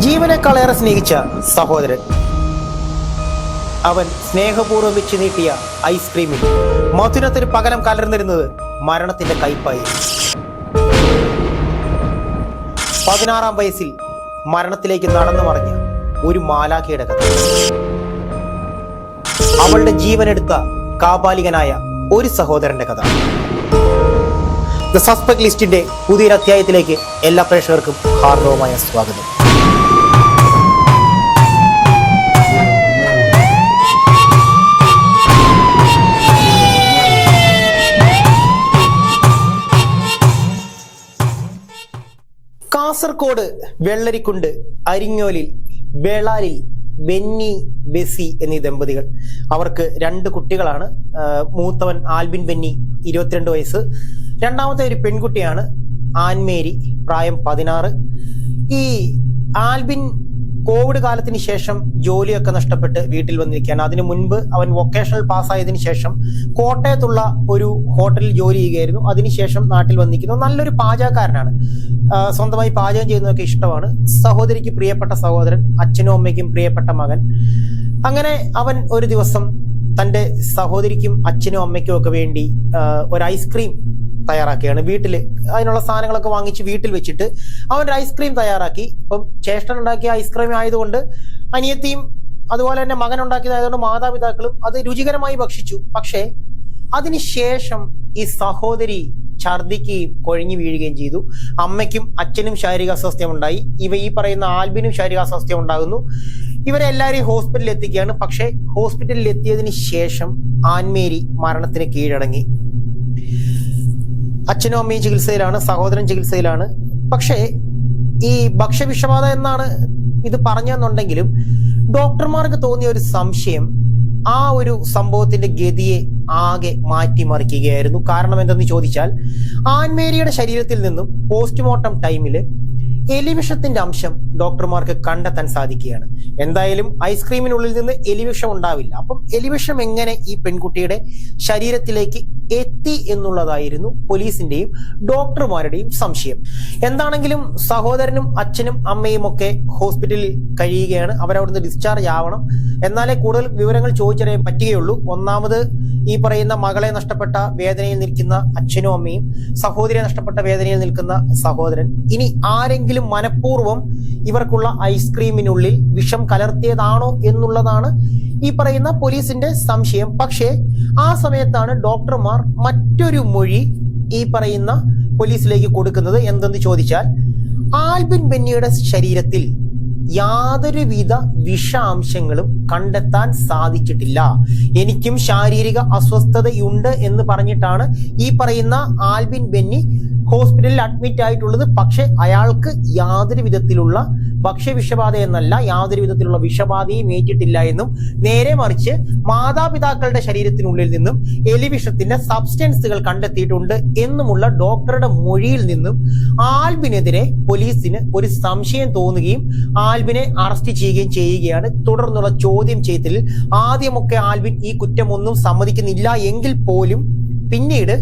ജീവനേക്കാളേറെ സ്നേഹിച്ച സഹോദരൻ. അവൻ സ്നേഹപൂർവം വെച്ച് നീട്ടിയ ഐസ്ക്രീമിൽ മധുരത്തിന് പകരം കലർന്നിരുന്നത് മരണത്തിന്റെ കയ്പായി പതിനാറാം വയസ്സിൽ മരണത്തിലേക്ക് നടന്നു മറിഞ്ഞ ഒരു മാലാഖയുടെ കഥ. അവളുടെ ജീവനെടുത്ത കാപാലികനായ ഒരു സഹോദരന്റെ കഥ. ദ സസ്പെക്ട് ലിസ്റ്റിന്റെ പുതിയൊരു അധ്യായത്തിലേക്ക് എല്ലാ പ്രേക്ഷകർക്കും ഹാർദവമായ സ്വാഗതം. കാസർഗോഡ് വെള്ളരിക്കുണ്ട് അരിങ്ങോലിൽ വേളാലിൽ ബെന്നി ബെസി എന്നീ ദമ്പതികൾ. അവർക്ക് രണ്ട് കുട്ടികളാണ്. മൂത്തവൻ ആൽബിൻ ബെന്നി ഇരുപത്തിരണ്ട് വയസ്സ്. രണ്ടാമത്തെ ഒരു പെൺകുട്ടിയാണ് ആൻമേരി പ്രായം പതിനാറ്. ഈ ആൽബിൻ കോവിഡ് കാലത്തിന് ശേഷം ജോലിയൊക്കെ നഷ്ടപ്പെട്ട് വീട്ടിൽ വന്നിരിക്കുകയാണ്. അതിനു മുൻപ് അവൻ വൊക്കേഷണൽ പാസ്സായതിനു ശേഷം കോട്ടയത്തുള്ള ഒരു ഹോട്ടലിൽ ജോലി ചെയ്യുകയായിരുന്നു. അതിനുശേഷം നാട്ടിൽ വന്നിരിക്കുന്നു. നല്ലൊരു പാചകക്കാരനാണ്. സ്വന്തമായി പാചകം ചെയ്യുന്നതൊക്കെ ഇഷ്ടമാണ്. സഹോദരിക്ക് പ്രിയപ്പെട്ട സഹോദരൻ അച്ഛനും അമ്മയ്ക്കും പ്രിയപ്പെട്ട മകൻ. അങ്ങനെ അവൻ ഒരു ദിവസം തന്റെ സഹോദരിക്കും അച്ഛനും അമ്മയ്ക്കും ഒക്കെ വേണ്ടി ഒരു ഐസ്ക്രീം തയ്യാറാക്കുകയാണ്. വീട്ടിൽ അതിനുള്ള സാധനങ്ങളൊക്കെ വാങ്ങിച്ച് വീട്ടിൽ വെച്ചിട്ട് അവന്റെ ഐസ്ക്രീം തയ്യാറാക്കി. ഇപ്പം ചേഷ്ടൻ ഉണ്ടാക്കിയ ഐസ്ക്രീം ആയതുകൊണ്ട് അനിയത്തിയും അതുപോലെ തന്നെ മകൻ ഉണ്ടാക്കിയതായതുകൊണ്ട് മാതാപിതാക്കളും അത് രുചികരമായി ഭക്ഷിച്ചു. പക്ഷേ അതിനുശേഷം ഈ സഹോദരി ഛർദിക്കുകയും കൊഴിഞ്ഞു വീഴുകയും ചെയ്തു. അമ്മയ്ക്കും അച്ഛനും ശാരീരിക അസ്വസ്ഥ്യം ഉണ്ടായി. ഇവ ഈ പറയുന്ന ആൽബിനും ശാരീരിക അസ്വസ്ഥ്യം ഉണ്ടാകുന്നു. ഇവരെ എല്ലാവരെയും ഹോസ്പിറ്റലിൽ എത്തിക്കുകയാണ്. പക്ഷേ ഹോസ്പിറ്റലിൽ എത്തിയതിന് ശേഷം ആൻമേരി മരണത്തിന് കീഴടങ്ങി. അച്ഛനും അമ്മയും ചികിത്സയിലാണ് സഹോദരൻ ചികിത്സയിലാണ്. പക്ഷേ ഈ ഭക്ഷ്യവിഷബാധ എന്നാണ് ഇത് പറഞ്ഞെന്നുണ്ടെങ്കിലും ഡോക്ടർമാർക്ക് തോന്നിയ ഒരു സംശയം ആ ഒരു സംഭവത്തിന്റെ ഗതിയെ ആകെ മാറ്റിമറിക്കുകയായിരുന്നു. കാരണം എന്തെന്ന് ചോദിച്ചാൽ ആൻമേരിയുടെ ശരീരത്തിൽ നിന്നും പോസ്റ്റ്മോർട്ടം ടൈമിൽ എലിവിഷത്തിന്റെ അംശം ഡോക്ടർമാർക്ക് കണ്ടെത്താൻ സാധിക്കുകയാണ്. എന്തായാലും ഐസ്ക്രീമിനുള്ളിൽ നിന്ന് എലിവിഷം ഉണ്ടാവില്ല. അപ്പം എലിവിഷം എങ്ങനെ ഈ പെൺകുട്ടിയുടെ ശരീരത്തിലേക്ക് എത്തി എന്നുള്ളതായിരുന്നു പോലീസിന്റെയും ഡോക്ടർമാരുടെയും സംശയം. എന്താണെങ്കിലും സഹോദരനും അച്ഛനും അമ്മയും ഒക്കെ ഹോസ്പിറ്റലിൽ കഴിയുകയാണ്. അവരവിടുന്ന് ഡിസ്ചാർജ് ആവണം. എന്നാലേ കൂടുതൽ വിവരങ്ങൾ ചോദിച്ചറിയാൻ പറ്റുകയുള്ളൂ. ഒന്നാമത് ഈ പറയുന്ന മകളെ നഷ്ടപ്പെട്ട വേദനയിൽ നിൽക്കുന്ന അച്ഛനും അമ്മയും സഹോദരിയെ നഷ്ടപ്പെട്ട വേദനയിൽ നിൽക്കുന്ന സഹോദരൻ. ഇനി ആരെങ്കിലും മനഃപൂർവം ഇവർക്കുള്ള ഐസ്ക്രീമിനുള്ളിൽ വിഷം കലർത്തിയതാണോ എന്നുള്ളതാണ് ഈ പറയുന്ന പോലീസിന്റെ സംശയം. പക്ഷേ ആ സമയത്താണ് ഡോക്ടർമാർ മറ്റൊരു മൊഴി ഈ പറയുന്ന പോലീസിലേക്ക് കൊടുക്കുന്നത് എന്തെന്ന് ചോദിച്ചാൽ ആൽബിൻ ബെന്നിയുടെ ശരീരത്തിൽ യാതൊരുവിധ വിഷാംശങ്ങളും കണ്ടെത്താൻ സാധിച്ചിട്ടില്ല. എനിക്കും ശാരീരിക അസ്വസ്ഥതയുണ്ട് എന്ന് പറഞ്ഞിട്ടാണ് ഈ പറയുന്ന ആൽബിൻ ബെന്നി ഹോസ്പിറ്റലിൽ അഡ്മിറ്റ് ആയിട്ടുള്ളത്. പക്ഷെ അയാൾക്ക് യാതൊരു വിധത്തിലുള്ള ഭക്ഷ്യവിഷബാധ എന്നല്ല യാതൊരു വിധത്തിലുള്ള വിഷബാധയും ഏറ്റിട്ടില്ല എന്നും നേരെ മറിച്ച് മാതാപിതാക്കളുടെ ശരീരത്തിനുള്ളിൽ നിന്നും എലിവിഷത്തിന്റെ സബ്സ്റ്റൻസുകൾ കണ്ടെത്തിയിട്ടുണ്ട് എന്നുമുള്ള ഡോക്ടറുടെ മൊഴിയിൽ നിന്നും ആൽബിനെതിരെ പോലീസിന് ഒരു സംശയം തോന്നുകയും ആൽബിനെ അറസ്റ്റ് ചെയ്യുകയും ചെയ്യുകയാണ്. തുടർന്നുള്ള ചോദ്യം ചെയ്യലിൽ ആദ്യമൊക്കെ ആൽബിൻ ഈ കുറ്റമൊന്നും സമ്മതിക്കുന്നില്ല എങ്കിൽ പോലും പിന്നീട്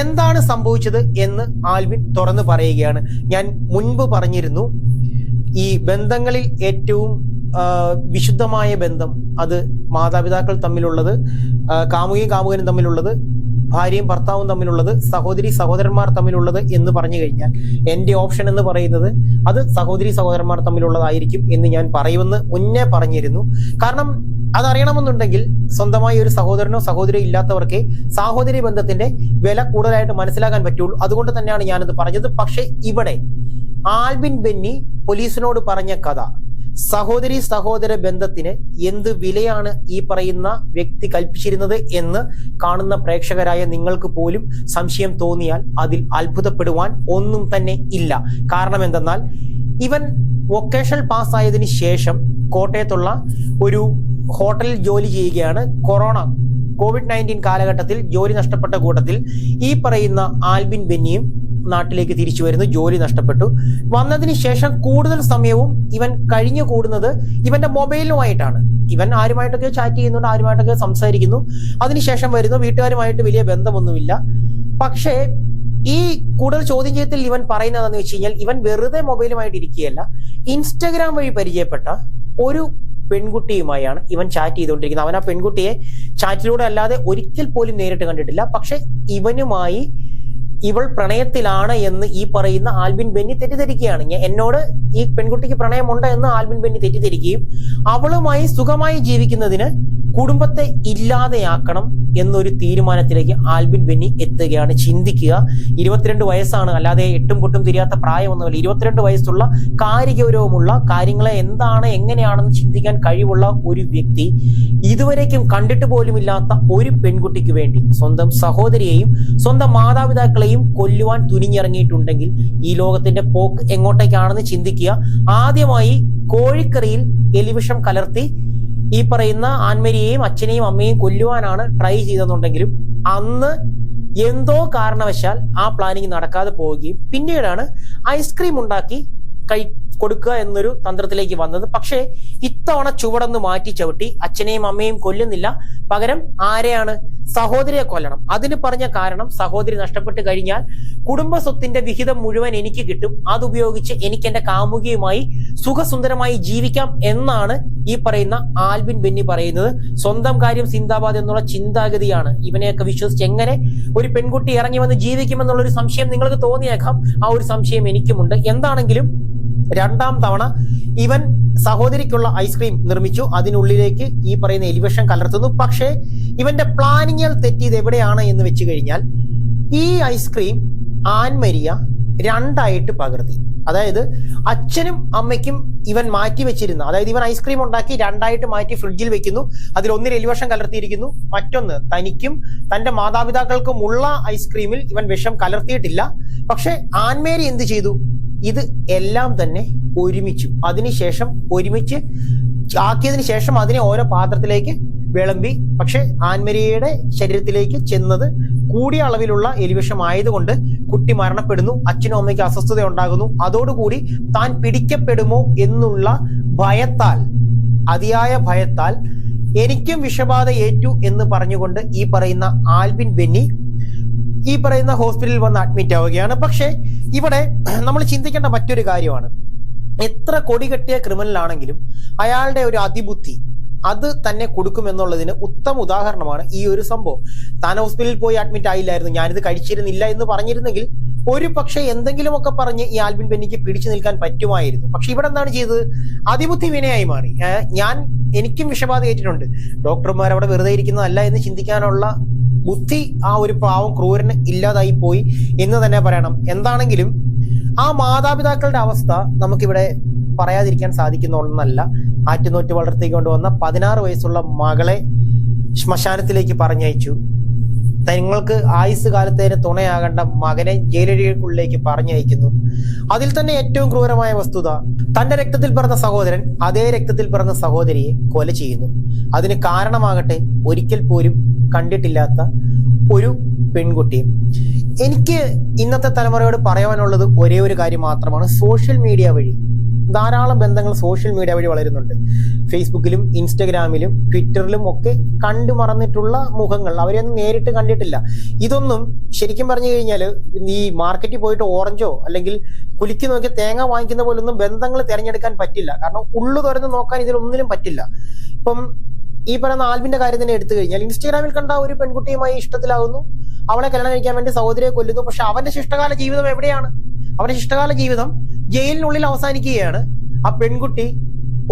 എന്താണ് സംഭവിച്ചത് എന്ന് ആൽവിൻ തുറന്നു പറയുകയാണ്. ഞാൻ മുൻപ് പറഞ്ഞിരുന്നു ഈ ബന്ധങ്ങളിൽ ഏറ്റവും വിശുദ്ധമായ ബന്ധം അത് മാതാപിതാക്കൾ തമ്മിലുള്ളത് കാമുകയും കാമുകനും തമ്മിലുള്ളത് ഭാര്യയും ഭർത്താവും തമ്മിലുള്ളത് സഹോദരി സഹോദരന്മാർ തമ്മിലുള്ളത് എന്ന് പറഞ്ഞു കഴിഞ്ഞാൽ എന്റെ ഓപ്ഷൻ എന്ന് പറയുന്നത് അത് സഹോദരി സഹോദരന്മാർ തമ്മിലുള്ളതായിരിക്കും എന്ന് ഞാൻ പറയുമെന്ന് മുന്നേ പറഞ്ഞിരുന്നു. കാരണം അതറിയണമെന്നുണ്ടെങ്കിൽ സ്വന്തമായി ഒരു സഹോദരനോ സഹോദരിയോ ഇല്ലാത്തവർക്ക് സാഹോദര്യ ബന്ധത്തിന്റെ വില കൂടുതലായിട്ട് മനസ്സിലാക്കാൻ പറ്റുള്ളൂ. അതുകൊണ്ട് തന്നെയാണ് ഞാനത് പറഞ്ഞത്. പക്ഷേ ഇവിടെ ആൽബിൻ ബെന്നി പോലീസിനോട് പറഞ്ഞ കഥ സഹോദരി സഹോദര ബന്ധത്തിന് എന്ത് വിലയാണ് ഈ പറയുന്ന വ്യക്തി കൽപ്പിച്ചിരുന്നത് എന്ന് കാണുന്ന പ്രേക്ഷകരായ നിങ്ങൾക്ക് പോലും സംശയം തോന്നിയാൽ അതിൽ അത്ഭുതപ്പെടുവാൻ ഒന്നും തന്നെ ഇല്ല. കാരണം എന്തെന്നാൽ ഇവൻ വൊക്കേഷണൽ പാസ്സായതിനു ശേഷം കോട്ടയത്തുള്ള ഒരു ഹോട്ടലിൽ ജോലി ചെയ്യുകയാണ്. കൊറോണ കോവിഡ് നയന്റീൻ കാലഘട്ടത്തിൽ ജോലി നഷ്ടപ്പെട്ട കൂട്ടത്തിൽ ഈ പറയുന്ന ആൽബിൻ ബെന്നിയും നാട്ടിലേക്ക് തിരിച്ചു വരുന്നു ജോലി നഷ്ടപ്പെട്ടു. വന്നതിന് ശേഷം കൂടുതൽ സമയവും ഇവൻ കഴിഞ്ഞു കൂടുന്നത് ഇവന്റെ മൊബൈലുമായിട്ടാണ് ഇവൻ ആരുമായിട്ടൊക്കെ ചാറ്റ് ചെയ്യുന്നുണ്ട് ആരുമായിട്ടൊക്കെ സംസാരിക്കുന്നു. അതിനുശേഷം വരുന്നു വീട്ടുകാരുമായിട്ട് വലിയ ബന്ധമൊന്നുമില്ല. പക്ഷേ ഈ കൂടുതൽ ചോദ്യം ചെയ്യത്തിൽ ഇവൻ പറയുന്നതെന്ന് വെച്ച് കഴിഞ്ഞാൽ ഇവൻ വെറുതെ മൊബൈലുമായിട്ട് ഇരിക്കുകയല്ല. ഇൻസ്റ്റഗ്രാം വഴി പരിചയപ്പെട്ട ഒരു പെൺകുട്ടിയുമായാണ് ഇവൻ ചാറ്റ് ചെയ്തുകൊണ്ടിരിക്കുന്നത്. അവൻ ആ പെൺകുട്ടിയെ ചാറ്റിലൂടെ അല്ലാതെ ഒരിക്കൽ പോലും നേരിട്ട് കണ്ടിട്ടില്ല. പക്ഷെ ഇവനുമായി ഇവൾ പ്രണയത്തിലാണ് എന്ന് ഈ പറയുന്ന ആൽബിൻ ബെന്നി തെറ്റിദ്ധരിക്കുകയാണ്. ഞാൻ എന്നോട് ഈ പെൺകുട്ടിക്ക് പ്രണയമുണ്ട് എന്ന് ആൽബിൻ ബെന്നി തെറ്റിദ്ധരിക്കുകയും അവളുമായി സുഖമായി ജീവിക്കുന്നതിന് കുടുംബത്തെ ഇല്ലാതെയാക്കണം എന്നൊരു തീരുമാനത്തിലേക്ക് ആൽബിൻ ബെന്നി എത്തുകയാണ്. ചിന്തിക്കുക ഇരുപത്തിരണ്ട് വയസ്സാണ്. അല്ലാതെ എട്ടും പൊട്ടും തിരിയാത്ത പ്രായമൊന്നുമല്ല. ഇരുപത്തിരണ്ട് വയസ്സുള്ള കാര്യഗൗരവമുള്ള കാര്യങ്ങളെ എന്താണ് എങ്ങനെയാണെന്ന് ചിന്തിക്കാൻ കഴിവുള്ള ഒരു വ്യക്തി ഇതുവരേക്കും കണ്ടിട്ട് പോലുമില്ലാത്ത ഒരു പെൺകുട്ടിക്ക് വേണ്ടി സ്വന്തം സഹോദരിയെയും സ്വന്തം മാതാപിതാക്കളെയും കൊല്ലുവാൻ തുനിഞ്ഞിറങ്ങിയിട്ടുണ്ടെങ്കിൽ ഈ ലോകത്തിന്റെ പോക്ക് എങ്ങോട്ടേക്കാണെന്ന് ചിന്തിക്കുക. ആദ്യമായി കോഴിക്കറിയിൽ എലിവിഷം കലർത്തി ഈ പറയുന്ന ആൺമരിയെയും അച്ഛനെയും അമ്മയെയും കൊല്ലുവാനാണ് ട്രൈ ചെയ്തെന്നുണ്ടെങ്കിലും അന്ന് എന്തോ കാരണവശാൽ ആ പ്ലാനിങ് നടക്കാതെ പോവുകയും പിന്നീടാണ് ഐസ്ക്രീം ഉണ്ടാക്കി കഴി കൊടുക്കുക എന്നൊരു തന്ത്രത്തിലേക്ക് വന്നത്. പക്ഷേ ഇത്തവണ ചുവടൊന്ന് മാറ്റി ചവിട്ടി അച്ഛനെയും അമ്മയും കൊല്ലുന്നില്ല. പകരം ആരെയാണ്? സഹോദരിയെ കൊല്ലണം. അതിന് പറഞ്ഞ കാരണം സഹോദരി നഷ്ടപ്പെട്ട് കഴിഞ്ഞാൽ കുടുംബ സ്വത്തിന്റെ വിഹിതം മുഴുവൻ എനിക്ക് കിട്ടും. അതുപയോഗിച്ച് എനിക്ക് എന്റെ കാമുകിയുമായി സുഖസുന്ദരമായി ജീവിക്കാം എന്നാണ് ഈ പറയുന്ന ആൽബിൻ ബെന്നി പറയുന്നത്. സ്വന്തം കാര്യം സിന്ദാബാദ് എന്നുള്ള ചിന്താഗതിയാണ്. ഇവനെയൊക്കെ വിശ്വസിച്ച് എങ്ങനെ ഒരു പെൺകുട്ടി ഇറങ്ങി വന്ന് ജീവിക്കുമെന്നുള്ള ഒരു സംശയം നിങ്ങൾക്ക് തോന്നിയേക്കാം. ആ ഒരു സംശയം എനിക്കുമുണ്ട്. എന്താണെങ്കിലും രണ്ടാം തവണ ഇവൻ സഹോദരിക്കുള്ള ഐസ്ക്രീം നിർമ്മിച്ചു. അതിനുള്ളിലേക്ക് ഈ പറയുന്ന എലിവേഷൻ കലർത്തുന്നു. പക്ഷേ ഇവന്റെ പ്ലാനിങ്ങുകൾ തെറ്റിയത് എവിടെയാണ് എന്ന് വെച്ച് കഴിഞ്ഞാൽ ഈ ഐസ്ക്രീം ആൻമരിയ രണ്ടായിട്ട് പകർത്തി. അതായത് അച്ഛനും അമ്മയ്ക്കും ഇവൻ മാറ്റി വെച്ചിരുന്നു. അതായത് ഇവൻ ഐസ്ക്രീം ഉണ്ടാക്കി രണ്ടായിട്ട് മാറ്റി ഫ്രിഡ്ജിൽ വെക്കുന്നു. അതിൽ ഒന്നിൽ എലിവേഷൻ കലർത്തിയിരിക്കുന്നു. മറ്റൊന്ന് തനിക്കും തന്റെ മാതാപിതാക്കൾക്കും ഉള്ള ഐസ്ക്രീമിൽ ഇവൻ വിഷം കലർത്തിയിട്ടില്ല. പക്ഷെ ആൻമേരി എന്ത് ചെയ്തു? ഇത് എല്ലാം തന്നെ ഒരുമിച്ചു. അതിനുശേഷം ഒരുമിച്ച് ആക്കിയതിന് ശേഷം അതിനെ ഓരോ പാത്രത്തിലേക്ക് വിളമ്പി പക്ഷെ ആൻമരിയയുടെ ശരീരത്തിലേക്ക് ചെന്നത് കൂടിയ അളവിലുള്ള എലിവിഷം ആയതുകൊണ്ട് കുട്ടി മരണപ്പെടുന്നു അച്ഛനും അമ്മയ്ക്ക് അസ്വസ്ഥത ഉണ്ടാകുന്നു. അതോടുകൂടി താൻ പിടിക്കപ്പെടുമോ എന്നുള്ള ഭയത്താൽ അതിയായ ഭയത്താൽ എനിക്കും വിഷബാധ ഏറ്റു എന്ന് പറഞ്ഞുകൊണ്ട് ഈ പറയുന്ന ആൽബിൻ ബെന്നി ഈ പറയുന്ന ഹോസ്പിറ്റലിൽ വന്ന് അഡ്മിറ്റ് ആവുകയാണ് പക്ഷേ ഇവിടെ നമ്മൾ ചിന്തിക്കേണ്ട മറ്റൊരു കാര്യമാണ്. എത്ര കൊടികെട്ടിയ ക്രിമിനൽ ആണെങ്കിലും അയാളുടെ ഒരു അതിബുദ്ധി അത് തന്നെ കൊടുക്കുമെന്നുള്ളതിന് ഉത്തമ ഉദാഹരണമാണ് ഈ ഒരു സംഭവം. താൻ ഹോസ്പിറ്റലിൽ പോയി അഡ്മിറ്റ് ആയില്ലായിരുന്നു ഞാനിത് കഴിച്ചിരുന്നില്ല എന്ന് പറഞ്ഞിരുന്നെങ്കിൽ ഒരു പക്ഷേ എന്തെങ്കിലുമൊക്കെ പറഞ്ഞ് ഈ ആൽബിൻ ബെന്നിക്ക് പിടിച്ചു നിൽക്കാൻ പറ്റുമായിരുന്നു. പക്ഷെ ഇവിടെ എന്താണ് ചെയ്തത്? അതിബുദ്ധി വിനയായി മാറി. ഞാൻ എനിക്കും വിഷബാധ ഏറ്റിട്ടുണ്ട്. ഡോക്ടർമാർ അവിടെ വെറുതെ ഇരിക്കുന്നതല്ല എന്ന് ചിന്തിക്കാനുള്ള ബുദ്ധി ആ ഒരു പാവം ക്രൂരന് ഇല്ലാതായി പോയി എന്ന് തന്നെ പറയണം. എന്താണെങ്കിലും ആ മാതാപിതാക്കളുടെ അവസ്ഥ നമുക്കിവിടെ പറയാതിരിക്കാൻ സാധിക്കുന്ന ഒന്നല്ല. ആറ്റുനോറ്റ് വളർത്തി വന്ന പതിനാറ് വയസ്സുള്ള മകളെ ശ്മശാനത്തിലേക്ക് പറഞ്ഞയച്ചു. തങ്ങൾക്ക് ആയുസ് കാലത്തേന് തുണയാകേണ്ട മകനെ ജയിലഴികൾക്കുള്ളിലേക്ക് പറഞ്ഞയക്കുന്നു. അതിൽ തന്നെ ഏറ്റവും ക്രൂരമായ വസ്തുത തന്റെ രക്തത്തിൽ പിറന്ന സഹോദരൻ അതേ രക്തത്തിൽ പിറന്ന സഹോദരിയെ കൊല ചെയ്യുന്നു. അതിന് കാരണമാകട്ടെ ഒരിക്കൽ പോലും കണ്ടിട്ടില്ലാത്ത ഒരു പെൺകുട്ടിയും. എനിക്ക് ഇന്നത്തെ തലമുറയോട് പറയാനുള്ളത് ഒരേ ഒരു കാര്യം മാത്രമാണ്. സോഷ്യൽ മീഡിയ വഴി ധാരാളം ബന്ധങ്ങൾ സോഷ്യൽ മീഡിയ വഴി വളരുന്നുണ്ട്. ഫേസ്ബുക്കിലും ഇൻസ്റ്റഗ്രാമിലും ട്വിറ്ററിലും ഒക്കെ കണ്ടു മറന്നിട്ടുള്ള മുഖങ്ങൾ അവരെയൊന്നും നേരിട്ട് കണ്ടിട്ടില്ല. ഇതൊന്നും ശരിക്കും പറഞ്ഞു കഴിഞ്ഞാൽ ഈ മാർക്കറ്റിൽ പോയിട്ട് ഓറഞ്ചോ അല്ലെങ്കിൽ കുലുക്കി നോക്കി തേങ്ങ വാങ്ങിക്കുന്ന പോലൊന്നും ബന്ധങ്ങൾ തിരഞ്ഞെടുക്കാൻ പറ്റില്ല. കാരണം ഉള്ളു തുറന്ന് നോക്കാൻ ഇതിലൊന്നിനും പറ്റില്ല. ഇപ്പം ഈ പറയുന്ന ആൽബിന്റെ കാര്യം തന്നെ എടുത്തു കഴിഞ്ഞാൽ ഇൻസ്റ്റാഗ്രാമിൽ കണ്ട ഒരു പെൺകുട്ടിയുമായി ഇഷ്ടത്തിലാകുന്നു അവളെ കല്യാണം കഴിക്കാൻ വേണ്ടി സഹോദരിയെ കൊല്ലുന്നു. പക്ഷെ അവന്റെ ശിഷ്ടകാല ജീവിതം എവിടെയാണ്? അവന്റെ ശിഷ്ടകാല ജീവിതം ജയിലിനുള്ളിൽ അവസാനിക്കുകയാണ്. ആ പെൺകുട്ടി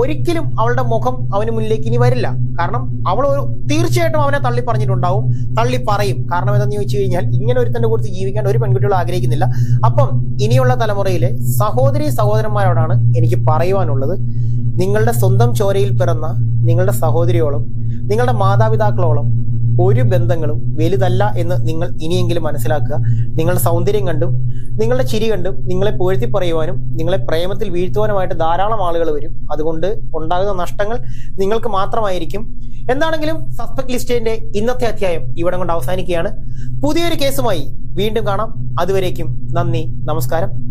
ഒരിക്കലും അവളുടെ മുഖം അവന് മുന്നിലേക്ക് ഇനി വരില്ല. കാരണം അവൾ ഒരു തീർച്ചയായിട്ടും അവനെ തള്ളി പറഞ്ഞിട്ടുണ്ടാവും തള്ളി പറയും. കാരണം എന്താന്ന് ചോദിച്ചു കഴിഞ്ഞാൽ ഇങ്ങനെ ഒരു ഒരുത്തന്റെ കുറിച്ച് ജീവിക്കാൻ ഒരു പെൺകുട്ടികൾ ആഗ്രഹിക്കുന്നില്ല. അപ്പം ഇനിയുള്ള തലമുറയിലെ സഹോദരി സഹോദരന്മാരോടാണ് എനിക്ക് പറയുവാനുള്ളത്. നിങ്ങളുടെ സ്വന്തം ചോരയിൽ പിറന്ന നിങ്ങളുടെ സഹോദരിയോളം നിങ്ങളുടെ മാതാപിതാക്കളോളം ഒരു ബന്ധങ്ങളും വലുതല്ല എന്ന് നിങ്ങൾ ഇനിയെങ്കിലും മനസ്സിലാക്കുക. നിങ്ങളുടെ സൗന്ദര്യം കണ്ടും നിങ്ങളുടെ ചിരി കണ്ടും നിങ്ങളെ പൊഴുത്തി പറയുവാനും നിങ്ങളെ പ്രേമത്തിൽ വീഴ്ത്തുവാനുമായിട്ട് ധാരാളം ആളുകൾ വരും. അതുകൊണ്ട് ഉണ്ടാകുന്ന നഷ്ടങ്ങൾ നിങ്ങൾക്ക് മാത്രമായിരിക്കും. എന്താണെങ്കിലും സസ്പെക്ട് ലിസ്റ്റിന്റെ ഇന്നത്തെ അധ്യായം ഇവിടെ കൊണ്ട് അവസാനിക്കുകയാണ്. പുതിയൊരു കേസുമായി വീണ്ടും കാണാം. അതുവരേക്കും നന്ദി നമസ്കാരം.